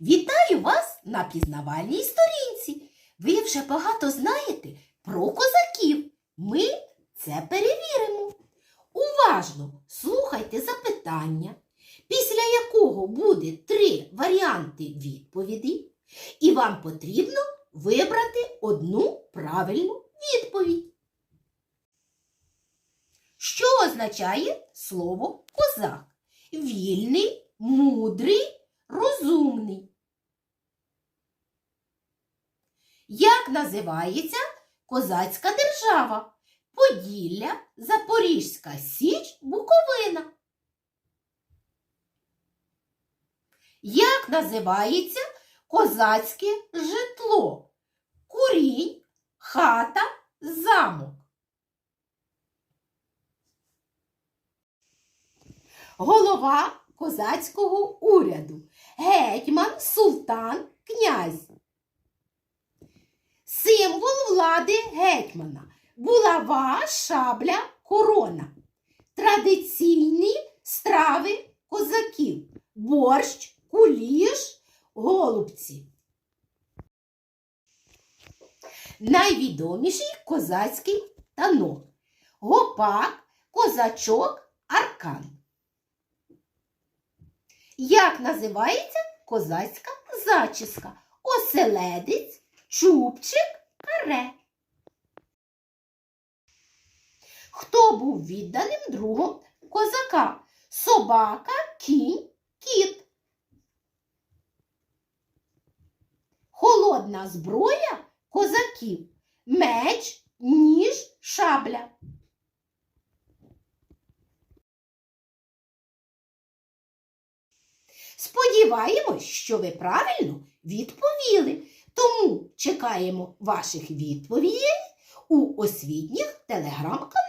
Вітаю вас на пізнавальній сторінці. Ви вже багато знаєте про козаків. Ми це перевіримо. Уважно слухайте запитання, після якого буде три варіанти відповіді, і вам потрібно вибрати одну правильну відповідь. Що означає слово козак? Вільний, мудрий, розумний. Як називається козацька держава? Поділля, Запорізька Січ, Буковина. Як називається козацьке житло? Курінь, хата, замок. Голова козацького уряду. Гетьман, султан, князь. Символ влади гетьмана. Булава, шабля, корона. Традиційні страви козаків. Борщ, куліш, голубці. Найвідоміший козацький танок. Гопак, козачок, аркан. Як називається козацька зачіска? Оселедець, чубчик, каре. Хто був відданим другом козака? Собака, кінь, кіт. Холодна зброя козаків. Меч, ніж, шабля. Сподіваємось, що ви правильно відповіли. Тому чекаємо ваших відповідей у освітніх телеграм-каналах.